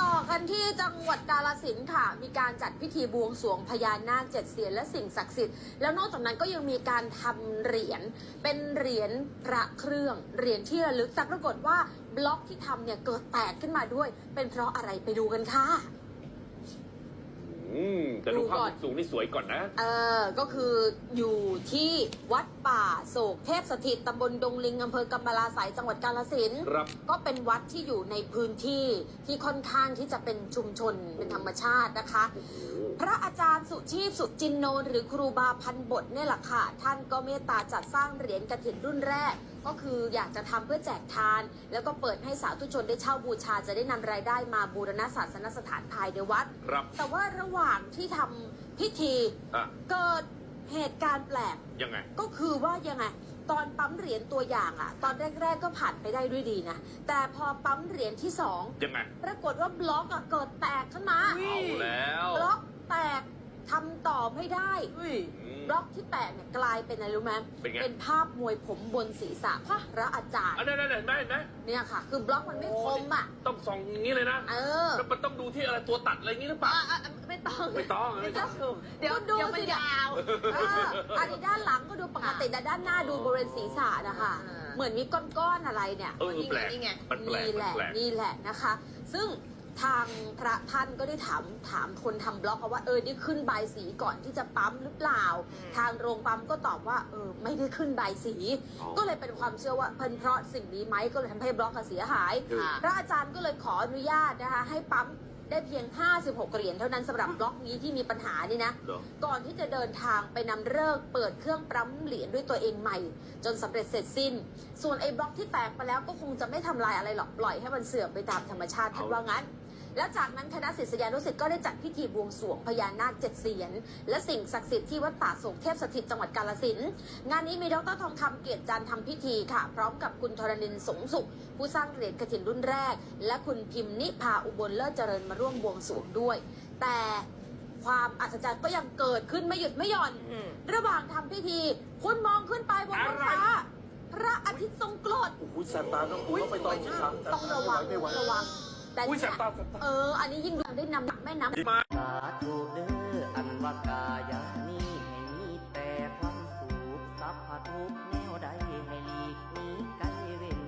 ต่อกันที่จังหวัดกาลสินค่ะ มีการจัดพิธีบวงสรวงพญานาคเจ็ดเสียนและสิ่งศักดิ์สิทธิ์ แล้วนอกจากนั้นก็ยังมีการทำเหรียญ เป็นเหรียญพระเครื่อง เหรียญที่ระลึกแต่ปรากฏว่าบล็อกที่ทำเนี่ยเกิดแตกขึ้นมาด้วย เป็นเพราะอะไรไปดูกันค่ะ อืมแต่ดูดูภาก่พอน สูงนี่สวยก่อนนะ เออ ก็คืออยู่ที่วัดป่าโศกเทพสถิตตำบลดงลิงอำเภอกำมะลาสายจังหวัดกาลสินธุ์ ครับ ก็เป็นวัดที่อยู่ในพื้นที่ที่ค่อนข้างที่จะเป็นชุมชนเป็นธรรมชาตินะคะโอ้โหพระอาจารย์สุชีพสุจินโน หรือครูบาพันบทเนี่ยแหละค่ะ ท่านก็เมตตาจัดสร้างเหรียญกระถินรุ่นแรก ก็คืออยากจะทำเพื่อแจกทาน แล้วก็เปิดให้สาธุชนได้เช่าบูชา จะได้นำรายได้มาบูรณะศาสนสถานภายในวัด ครับแต่ว่าระหว่างที่ทำพิธีอะเกิดเหตุการณ์แปลก ยังไง ก็คือว่ายังไง ตอนปั๊มเหรียญตัวอย่างอะตอนแรก ๆ ก็ผ่านไปได้ด้วยดีนะ แต่พอปั๊มเหรียญที่สองยังไง ปรากฏว่าบล็อกอะเกิดแตกขึ้นมาเอาแล้ว บล็อกแตก ทำต่อไม่ได้อืม บล็อกที่แตกเนี่ยกลายเป็นอะไรรู้ไหมเป็นไงเป็นภาพมวยผมบนศีรษะพระอาจารย์ อันนั้นนั่นเห็นไหมเห็นไหมเนี่ยค่ะ คือบล็อกมันไม่คมอะ ต้องส่องอย่างนี้เลยนะเออแล้วมันต้องดูที่อะไรตัวตัดอะไรอย่างนี้หรือเปล่า อะอะไม่ต้องไม่ต้องไม่ต้อง เดี๋ยวดูเดี๋ยวมันสิยาว เอออันนี้ด้านหลังก็ดูปกติแต่ด้านหน้าดูบริเวณศีรษะนะคะ อ่า เหมือนมีก้อนๆอะไรเนี่ย เออแปลกนี่ไงมันแปลกนี่แหมันละแปลก นี่แหละนะคะ ซึ่ง ทางพระท่านก็ได้ถามถามคนทำบล็อกเขาว่าเออได้ขึ้นใบายสีก่อนที่จะปั๊มหรือเปล่าอืมทางโรงปั๊มก็ตอบว่าเออไม่ได้ขึ้นใบายสีอ๋อก็เลยเป็นความเชื่อว่าเป็นเพราะสิ่งนี้ไหมก็เลยทำให้บล็อกอะเสียหายคือพระอาจารย์ก็เลยขออนุญาตนะคะให้ปั๊มได้เพียง 56 เหรียญเท่านั้นสำหรับบล็อกนี้ที่มีปัญหานี่นะเหรอก่อนที่จะเดินทางไปนำเลิกษ์เปิดเครื่องปั๊มเหรียญด้วยตัวเองใหม่ จนสำเร็จเสร็จสิ้น ส่วนไอ้บล็อกที่แตกไปแล้วก็คงจะไม่ทำลายอะไรหรอก ปล่อยให้มันเสื่อมไปตามธรรมชาติท่านว่างั้น แล้วจากนั้นคณะศิษยานุศิษย์ก็ได้จัดพิธีบวงสรวงพญานาคเจ็ดเสียน และสิ่งศักดิ์สิทธิ์ที่วัดป่าโศกเทพสถิตจังหวัดกาลสินธุ์งานนี้มีดรทองคำเกียรติจันทร์ทำพิธีค่ะ พร้อมกับคุณธรณินทร์สงสุข ผู้สร้างเหรียญกฐินรุ่นแรก และคุณพิมพ์นิพาอุบลเลิศเจริญมาร่วมบวงสรวงด้วย แต่ความอัศจรรย์ก็ยังเกิดขึ้นไม่หยุดไม่หย่อนอืมระหว่างทำพิธี คุณมองขึ้นไปบนท้องฟ้า พระอาทิตย์ทรงกรดโอ้โหแสบตาต้องต้องไปตอนที่สามต้องระวังไม่ไหวระวัง แต่อุ้ยแสเนี่ยบตาแสบตา เออ อันนี้ยิ่งดูได้นำแม่น้ำมาสาธุเด้ออันว่ากายานี้ให้มีแต่ความสุขสัพพะทุกข์แนวใดให้หลีกหนีไกลเว้น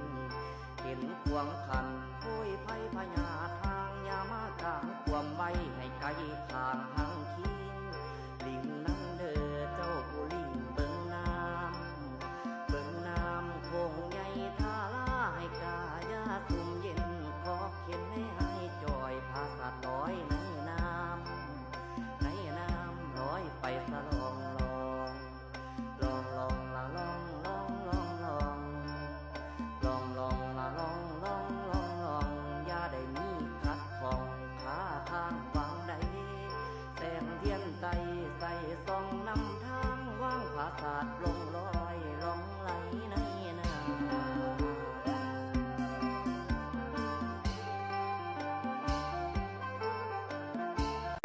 เห็นควงขันพุยภัยพญาทางยามากลางความไว้ให้ไกลทาง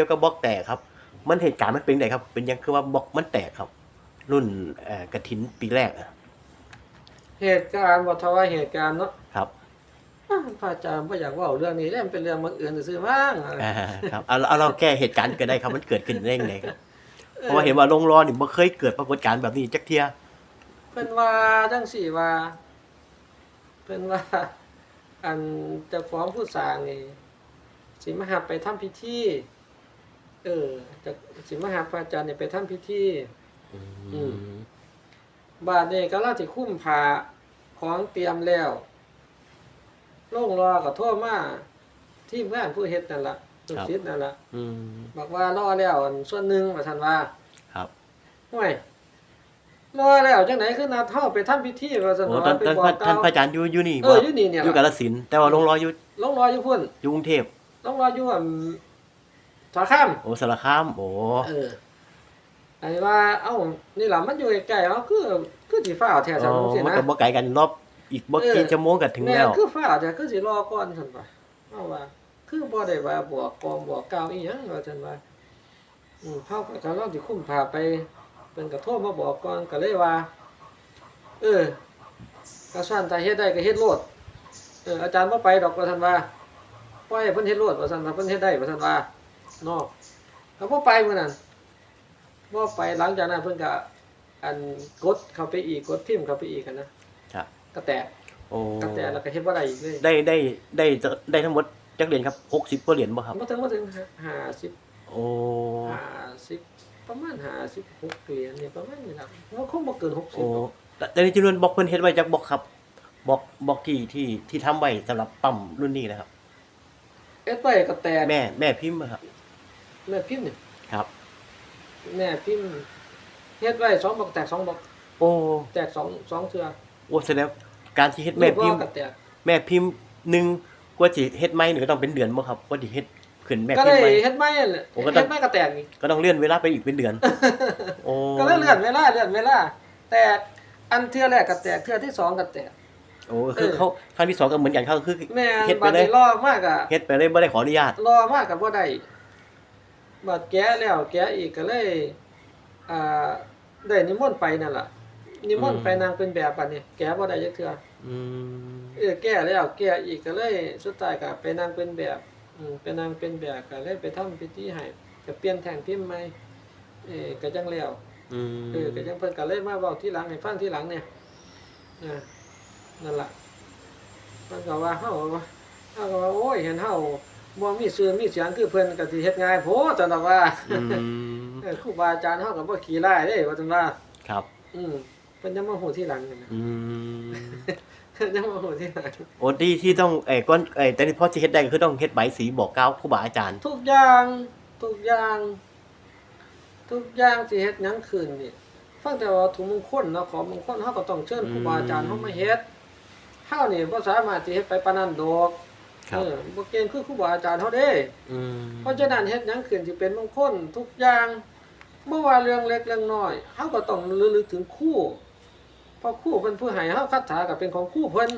ยวกับบล็อกแตกครับ มันเหตุการณ์มันเป็นไงครับ เป็นยังคือว่าบล็อกมันแตกครับ รุ่นเอ่อกระถินปีแรกอะเหตุการณ์บ่ทว่าเหตุการณ์เนาะครับอ้าวพระอาจารย์บ่อยากเว้าเรื่องนี้เด้มันเป็นเรื่องบังเอิญซื่อๆมั้งอ่าครับเอาเอาเราแก้เหตุการณ์ก็ได้ครับมันเกิดขึ้นได้ยังไงครับเพราะว่าเห็นว่าลงรอนี่บ่เคยเกิดปรากฏการณ์แบบนี้จักเทียเพิ่นว่าจังสี่ว่า เพิ่นว่า อันเจ้าของผู้สร้างนี่สิมาหาไปทำพิธี เออจะสิมาหาพระอาจารย์นี่ไปทำพิธี อืม บาดนี้ก็เราสิคุ้มผ้าของเตรียมแล้วลงรอก็โทรมาทีมงานผู้เฮ็ดนั่นล่ะลูกศิษย์นั่นล่ะอืมบอกว่ารอแล้วอันส่วนหนึ่งว่าท่านว่าครับห่วยรอแล้วจังไหนคือนัดเฮาไปทำพิธีว่าซั่นโอ้ว่าตอนไปตอนบอกท่านกล่าวพระอาจารย์อยู่อยู่นี่เอออยู่นี่เนี่ย อยู่กาฬสินธุ์แต่ว่าลงรออยู่ลงรออยู่พุ่นอยู่กรุงเทพลงรออยู่อัน สาขามโอ้สารคามโอ้เออไอ้ว่า เอ้านี่ล่ะมันอยู่ใกล้ๆเอ้าคือคือสิฟ้าวแท้อ๋ซั่นอจังซี่มันนะ ก็บ่ไกลกันรอบอีกบ่เออ กี่ชั่วโมงก็ถึงแม่แล้ว คือฟ้าวแต่คือสิรอก่อนซั่นว่าเฮาว่า คือบ่ได้ว่าบวกกองบวกกล่าวอีหยังว่าซั่นว่าอืมเฮาก็กำลังสิคุ้มพาไปเพิ่นก็โทรมาบอกก่อนก็เลยว่า เออก็สั่นถ้าเฮ็ดได้ก็เฮ็ดโลดเอออาจารย์บ่ไปดอกว่าซั่นว่าเพปล่อยให้เพิ่นเฮ็ดโลดว่าซั่นว่าเพิ่นเฮ็ดได้ว่าซั่นว่า เนาะก็บ่ไปมื้อนั้นบ่ไปหลังจากนั้นเพิ่นก็อันกดเข้าไปอีกกดพิมพ์เข้าไปอีกอะนะครับ ก็แตกโอ้ก็แตกแล้วก็เฮ็ดบ่ได้อีกเลยได้ได้ได้ได้ทั้งหมดจักเหรียญครับ60กว่าเหรียญบ่ครับบ่ถึงบ่ถึง50 โอ้50ประมาณ56เหรียญนี่ประมาณนี้ล่ะมันคงบ่เกินโอ้60หรอกแต่แต่ในจำนวนบล็อกเพิ่นเฮ็ดไว้จักบล็อกครับบล็อกบล็อกที่ที่ที่ทำไว้สำหรับปั๊มรุ่นนี้นะครับ เอ็ดไปก็แตกแม่แม่พิมพ์อะครับ แม่พิมพ์นี่ครับ แม่พิมพ์เฮ็ดไว้สองบอกแตกสองบอกโอ้แตกสองสองเทื่อโอ้แสดงการที่เฮ็ดแม่พิมพ์ลูกว่าก็แตกแม่พิมพ์หนึ่งกว่าสิเฮ็ดใหม่นี่ก็ต้องเป็นเดือนบ่ครับกว่าสิเฮ็ดขึ้นแม่ก็พิมได้พ์ใหม่เฮ็ดไม้นั่นแหละโอ้ก็ต้อง เฮ็ดไม้ก็แตกนี่ก็ต้องเลื่อนเวลาไปอีกเป็นเดือน โอ้ก็เลยเลื่อนเวลาเลื่อนเวลาแตกอันเทื่อแรกก็แตกเทื่อที่สองก็แตก โอ้คือเขาครั้งที่สองก็เหมือนกันเขาคือแม่เฮ็ดไปบัดเลยนี้รอมากอะเฮ็ดไปเลยบ่ได้ขออนุญาตรอมากก็บ่ได้ บัดแกะแล้วแกะอีกก็เลยอ่าได้นิมนต์ไปนั่นล่ะนิมนต์ไปนางเป็นแบบบัดนี้แกะบ่ได้จักเทื่ออืมเออแก้แล้วแก้อีกก็เลยสุดท้ายก็ไปนั่งเป็นแบบอืมไปนั่งเป็นแบบก็เลยไปทำพิธีให้ก็เปลี่ยนแทนพิมพ์ใหม่เออก็จังแล้วอืมเออก็จังเพิ่นก็เลยมาเว้าที่หลังให้ฟังที่หลังเนี่ยอ่านั่นล่ะเพิ่นก็ว่าเฮาว่าเฮาก็ว่าโอ้ยเห็นเฮา บ่มีชื่อมีเสียงคือเพิ่นก็สิเฮ็ดง่ายโพดจังดอกว่าอืมเออครูบาอาจารย์เฮาก็บ่ขี้ร้ายเด้ว่าจังว่าครับอืมเพิ่นยังมาฮู้ที่หลังนี่นะอืมเพิ่นยังมาฮู้ที่หลังโอ้ที่ที่ต้องไอ้ก้อนไอ้แต่นี่พอสิเฮ็ดได้ก็คือต้องเฮ็ดใบสีบอกกล่าวครูบาอาจารย์ ทุกอย่างทุกอย่าง ทุกอย่างที่เฮ็ดหยังขึ้นนี่ฟังแต่ว่าถุงมงคลเนาะของมงคลเฮาก็ต้องเชิญครูบาอาจารย์เฮามาเฮ็ดเฮานี่บ่สามารถที่เฮ็ดไปปานนั้นดอก ครับ เออบ่เก่งคือครูบาอาจารย์เฮาเด้ อืมเพราะฉะนั้นเฮ็ดหยังขึ้นที่เป็นมงคลทุกอย่างบ่ว่าเรื่องเล็กเรื่องน้อยเฮาก็ต้องระลึกถึงครูเพราะครูเพิ่นผู้ให้เฮาคาถาก็เป็นของครูเพิ่น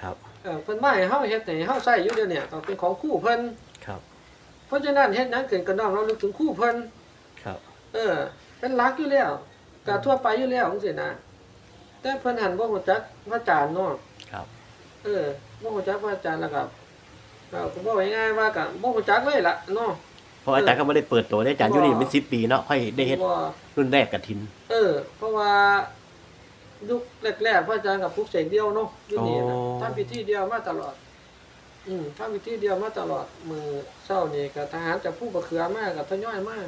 ครับเออเพิ่นมาให้เฮาเฮ็ดให้เฮาใช้อยู่เดี๋ยวเนี้ก็เป็นของครูเพิ่นครับเพราะฉะนั้นเฮ็ดหยังขึ้นก็น้อมระลึกถึงครูเพิ่นครับ เออ เป็นหลักอยู่แล้วก็ทั่วไปอยู่แล้วจังซี่นะแต่เพิ่นหันบ่ฮู้จักพระอาจารย์เนาะ ครับ เออบ่ฮู้จักพระอาจารย์แล้วก็ ก็ก็บอกง่ายๆว่าก็บ่ฮู้จักเลยล่ะเนาะ เพราะอาจารย์ก็ไม่ได้เปิดตัวได้อาจารย์อยู่นี่เป็น10ปีเนาะค่อยได้เฮ็ดว่ารุ่นแรกกฐิน เออ เพราะว่ายุคแรกๆพระอาจารย์กับปลุกเสกเดียวเนาะอยู่นี่นะทำพิธีเดียวมาตลอด อืมทำพิธีเดียวมาตลอด มือเช้านี่ก็ทหารจากผู้ประเขือมากกับทยอยมาก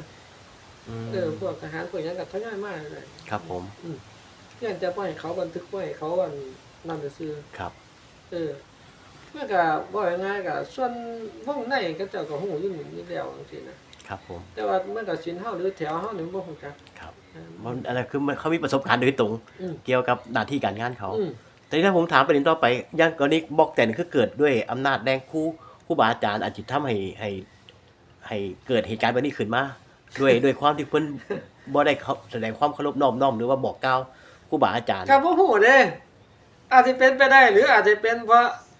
อืมเออพวกทหารพวกหยังกับทยอยมากเลยครับผมเพียงแต่ปล่อยเขาบันทึกไว้เขาอันนั่นซื่อครับ เออ เมื่อก็บ่ง่ายๆก็ส่วนวงในก็เจ้าก็ฮู้อยู่นี่แล้วจังซี่นะครับผมแต่ว่ามันก็สินเฮาหรือแถวเฮานี่บ่ฮู้จักครับเออมันอะไรคือมันเขามีประสบการณ์โดยตรงอืมเกี่ยวกับหน้าที่การงานเขาอืมแต่ถ้าผมถามประเด็นต่อไปอย่างกรณีบอกแต่นคือเกิดด้วยอำนาจแรงครู่ครู่บาอาจารย์อาจจะทำให้ให้ให้เกิดเหตุการณ์แบบนี้ขึ้นมาด้วยด้วยความที่เพิ่นบ่ได้เขาแสดงความเคารพนอบน้อมหรือว่าบอกกล่าวครู่บาอาจารย์ก็บ่ฮู้เด้อาจจะเป็นไปได้หรืออาจจะเป็นเพราะเ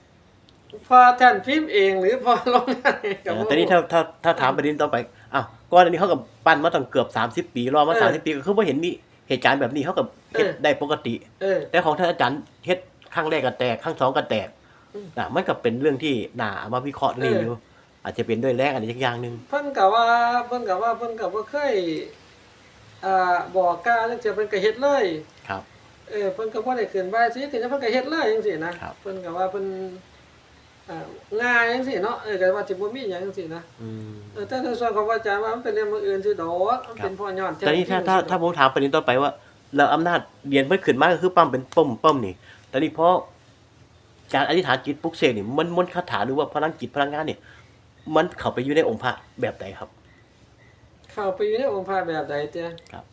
พราะท่านพิมพ์เองหรือเพราะลงงานก็บ่แต่นี่ถ้าถ้าถ้าถามประเด็นต่อไปอ้าวก่อนอันนี้เขากับปั้นมาตั้งเกือบ 30 ปีรอมาเออ30 ปีก็คือบ่เห็นมีเหตุการณ์แบบนี้เขากับเฮ็ดเออได้ปกติ เออแต่ของท่านอาจารย์เฮ็ดครั้งแรกก็แตกครั้งสองก็แตกอืมนะมันก็เป็นเรื่องที่น่าเอามาวิเคราะห์นี่เออออยู่อาจจะเป็นด้วยแรงอะไรสักอย่างหนึงเพิ่นก็ว่าเพิ่นก็ว่าเพิ่นก็บ่เคยอ่าบอกกล่าวจังซี่เพิ่นก็เฮ็ดเลยครับ เออเพิ่นก็บ่ได้ขึ้นบายสิขึ้นเพิ่นก็เฮ็ดเลยจังซี่นะครับเพิ่นก็ว่าเพิ่น อ่าง่ายจังซี่เนาะเออก็ว่าสิบ่มีหยังจังซี่นะอืมเออแต่ในส่วนของพระอาจารย์ว่ามันเป็นเรื่องมื้ออื่นซื่อดอกมันเป็นเพ่อยอดแต่นี่ถ้าถ้าถ้าผมถามประเด็นต่อไปว่าแล้วอำนาจเรียนเพิ่นขึ้นมาก็คือปั้มเป็นป้มป้มนี่แต่นี่เพราะการอธิษฐานจิตปลุกเสกนี่มันมนต์คาถาหรือว่าพลังจิตพลังงานเนี่ยมันเข้าไปอยู่ในองค์พระแบบใดครับ เข้าไปอยู่ในองค์พระแบบใดเจ้ครับ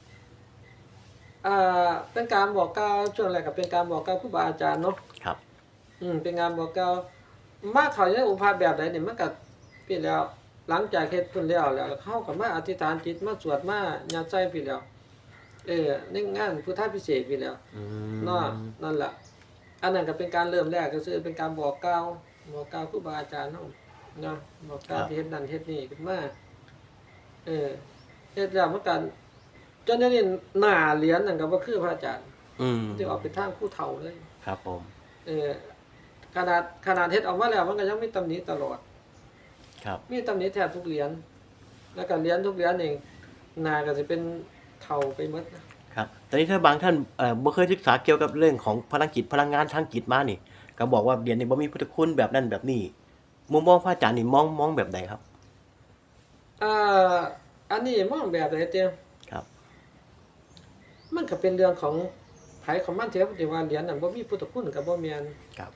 อ่าเป็นการบอกกล่าวช่วงแรกก็เป็นการบอกกล่าวครูบาอาจารย์เนาะครับ อืมเป็นงานบอกกล่าว มาเขาในองค์พระแบบใดนี่มันก็เปลี่ยนแล้ว หลังจากเฮ็ดพุ่นแล้วแล้วเขาก็มาอธิษฐานจิตมาสวดมาญาติใจพี่แล้ว เออในงานพุทธพิเศษกพี่แล้วอืมเนาะนั่นแหละอันนั้นก็เป็นการเริ่มแรกก็คือเป็นการบอกกล่าวบอกกล่าวครูบาอาจารย์เนาะเนาะบอกกล่าวที่เฮ็ดนั่นเฮ็ดนี่ขึ้นมาเออเฮ็ดแล้วมันกันจนเดี๋ยวนี้หน้าเหรียญนั่นก็บ่คือพระอาจารย์อืมที่ออกเป็นทางผู้เฒ่าเลย ครับผม เออ ขนาดขนาดเฮ็ดออกมาแล้วมันก็ยังมีตำหนิตลอด ครับมีตำหนิแทบทุกเหรียญแล้วก็เหรียญทุกเหรียญนี่หนาก็สิเป็นเท่าไปหมดนะครับตอนนี้ถ้าบางท่านเอ่อบ่เคยศึกษาเกี่ยวกับเรื่องของพลังจิตพลังงานทางจิตมานี่ ก็บอกว่าเหรียญนี่บ่มีพุทธคุณแบบนั้นแบบนี้มุมมองพระอาจารย์นี่มองมองแบบใดครับ อ่าอันนี้มองแบบไหนเตียงครับ มันก็เป็นเรื่องของไผของมันเทียบที่ว่าเหรียญนั่นบ่มีพุทธคุณกับบ่แม่นครับ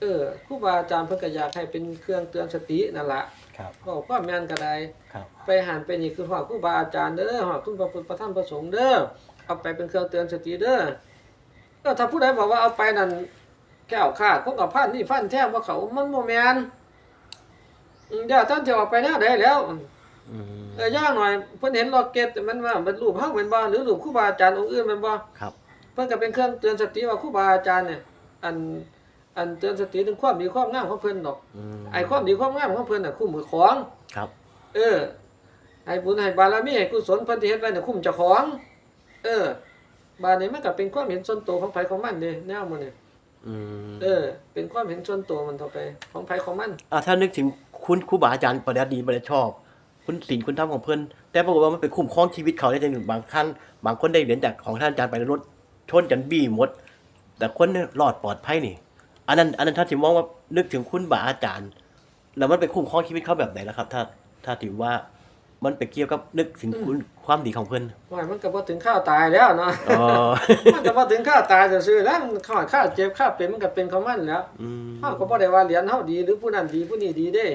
เออครูบาอาจารย์เพิ่นก็อยากให้เป็นเครื่องเตือนสตินั่นล่ะครับบอกว่าแม่นก็ได้ ครับ ไปหันไปนี่คือฮอดครูบาอาจารย์เด้อฮอดคุณพระพุทธพระธรรมพระสงฆ์เด้อเอาไปเป็นเครื่องเตือนสติเด้อเออถ้าผู้ใดบอกว่าเอาไปนั่นแก้วขาดคงกับพันนี่ฟันแท้ว่าเขามันบ่แม่นอืมเดี๋ยวท่านจะเอาไปแนวใดแล้ว อืมเออย่างหน่อยเพิ่นเห็นล็อกเก็ตมันว่ามันรูปเฮาแม่นบ่หรือรูปครูบาอาจารย์องค์อื่นแม่นบ่ครับ เพิ่นก็เป็นเครื่องเตือนสติว่าครูบาอาจารย์เนี่ยอัน อันเตือนสติถึงความดีความงามของเพิ่นดอกอืมไอ้ความดีความงามของเพิ่นน่ะคุ้มมือของ ครับ เออให้บุญให้บารมีให้กุศลเพิ่นที่เฮ็ดไว้น่ะคุ้มเจ้าของ เออบาดนี้มันก็เป็นความเห็นส่วนตัวของไผของมันเด้แนวมันนี่อืมเออ เป็นความเห็นส่วนตัวมันเท่าไปของไผของมันอ่าถ้านึกถึงคุณครูบาอาจารย์ปริยัติดีปริยัติชอบ คุณศีลคุณธรรมของเพิ่นแต่ปรากฏว่ามันไปคุ้มครองชีวิตเขาได้จังบางขั้นบางคนได้เหรียญจากของท่านอาจารย์ไปแล้วรถชนกันบี้หมด แต่คนเนี่ยรอดปลอดภัยนี่ อันนั้นอันนั้นถ้าถิมมองว่านึกถึงคุณบาอาจารย์ แล้วมันไปคุ้มครองชีวิตเขาแบบไหนล่ะครับ ถ้าถ้าถิมว่ามันไปเกี่ยวกับนึกถึงคุณความดีของเพิ่นว่ามันก็บ่ถึงข้าวตายแล้วเนาะอ๋อมันก็บ่ถึงข้าวตายซื่อๆแล้วมันข้าวข้าวเจ็บข้าวเป็นมันก็เป็นของมันแล้วอืมเฮาก็บ่ได้ว่าเหรียญเฮาดีหรือผู้นั้นดีผู้นี้ดีเด้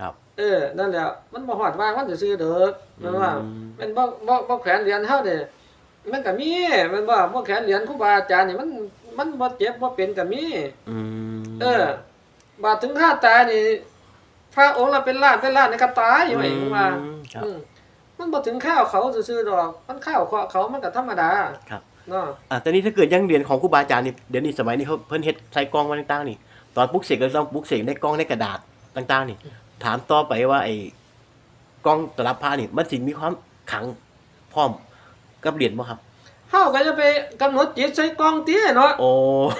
ครับ เออ นั่นแหละมันบ่ฮอดวางมันซื่อๆเด้อมันว่าอืมมันบ่บ่บ่แขวนเหรียญเฮาเนี่ยมันก็มีมันว่าบ่แขวนเหรียญครูบาอาจารย์นี่มัน มันบ่เจ็บบ่เป็นก็มี อืมเออ บาดถึงข้าตายนี่พระองค์ละเป็นล้านเป็นล้านนี่ก็ตายอยู่ไอ้ว่าอืมครับ อืมมันบ่ถึงข้าวเขาซื่อๆดอก มันข้าวเขาเขามันก็ธรรมดาครับ เนาะอะแต่นี่ถ้าเกิดยังเหรียญของครูบาอาจารย์นี่เดี๋ยวนี้สมัยนี้เขาเพิ่นเฮ็ดใส่กล้องมาต่างๆนี่ ตอนปลุกเสกก็ต้องปลุกเสกในกล้องในกระดาษต่าง ๆ นี่ ถามต่อไปว่าไอ้กล้องตลับผ้านี่ มันสิมีความขลังพร้อมกับเหรียญบ่ครับ เฮาก็จะไปกำหนดจิตใส่กล้องติเนาะโอ้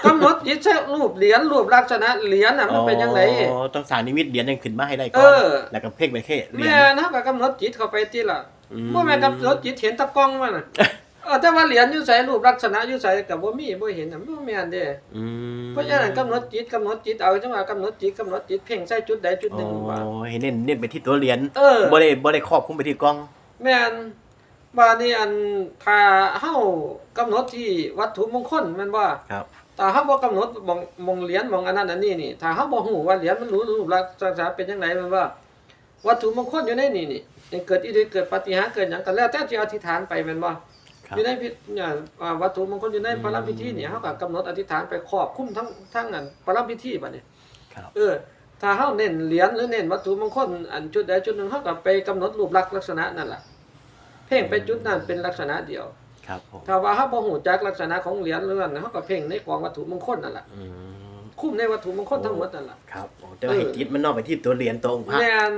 กำหนดจิตใส่รูปเหรียญรูปลักษณะเหรียญน่ะมันเป็นจังไดอ๋อต้องสร้ารนิมิตเหรียญยังขึ้นมาให้ได้ก่เออนอแล้วก็เพ่งไปแค่เหรียญแม่นเฮาก็กำหนดจิตเข้าไปติล่ะอืบ่แม่นกำหนดจิตเห็นแตะกล้องมันน่ะเออแต่ว่าเหรียญอยู่ไสรูปลักษณะอยู่ไสก็บ่มีบ่เห็นน่ะบ่แม่นเด้อืมเพราะฉะนั้นกำหนดจิตกำหนดจิตเอาจังว่ากำหนดจิตกำหนดจิตเพ่งใส่จุดใดจุดหนึ่งว่าอ๋อให้เน้นเน้นไปที่ตัวเหรียญเออบ่ได้บ่ได้ครอบคลุมไปที่กล้อง แม่น บาดนี้อันถ้าเฮากำหนดที่วัตถุมงคลแม่นบ่ครับถ้าเฮาบ่กำหนดมองมองเหรียญมองอันนั้นอันนี้นี่ถ้าเฮาบ่ฮู้ว่าเหรียญมันรู้รูปลักษณะเป็นจังไดแม่นบ่วัตถุมงคลอยู่ในนี่นี่นี่เกิดอีหลีเกิดปาฏิหาริย์เกิดหยังก็แล้วแต่ที่อธิษฐานไปแม่นบ่ครับ อยู่ในพิเนี่ยอ่าวัตถุมงคลอยู่ในพระราชพิธีเนี่ยเฮาก็กำหนดอธิษฐานไปครอบคลุมทั้งทั้งอันพระราชพิธีบัดนี้ ครับ เออ ถ้าเฮาเน้นเหรียญหรือเน้นวัตถุมงคลอันจุดใดจุดหนึ่งเฮาก็ไปกำหนดรูปลักษณ์ลักษณะนั่นล่ะ เพ่งไปจุดนั้นเป็นลักษณะเดียว ครับผมถ้าว่าเฮาบ่ฮู้จักลักษณะของเหรียญหรือนั่นเฮาก็เพ่งในกองวัตถุมงคลนั่นล่ะอืมคุ้มในวัตถุมงคลทั้งหมดนั่นล่ะ ครับอ๋อแต่ว่าให้จิตมันนอกไปที่ตัวเหรียญตัวองค์พระ แม่น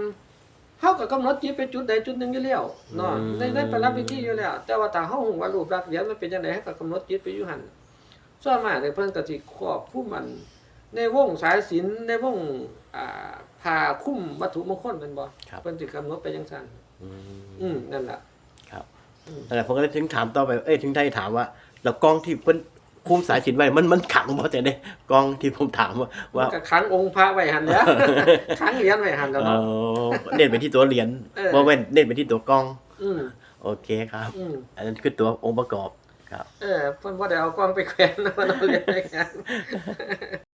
เฮาก็กำหนดจิตไปจุดใดจุดหนึ่งอยู่แล้วเนาะอืม ในในพระราชพิธีอยู่แล้ว แต่ว่าถ้าเฮาฮู้ว่ารูปลักษณ์เหรียญมันเป็นจังไดเฮาก็กำหนดจิตไปอยู่หั่นส่วนมากเนี่ยเพิ่นก็สิครอบคลุมมัน ในวงสายศีลในวงอ่าผ้าคลุมวัตถุมงคลแม่นบ่ครับ เพิ่นสิกำหนดไปจังซั่นอืม อืมนั่นล่ะครับอืม นั่นแหละผมก็เลยถึงถามต่อไป เอ้ยถึงได้ถามว่าแล้วกล้องที่เพิ่นคุมสายสิญจนไว้มันมันขังบ่แต่เนี่ยกล้องที่ผมถามว่ามัว่านก็ขังองค์พระไว้หั่นแหล้วขังเหรียญไว้หั่นแล้วเอเนาะ อเน้นไปที่ตัวเหรียญเออ บ่แม่นเน้นไปที่ตัวกล้อง อืมโอเคครับ อืมอันนั้นคือตัวองค์ประกอบครับ เออเพิ่นบ่ได้เอากล้องไปแขวนมันเอาเหรียญไปกัน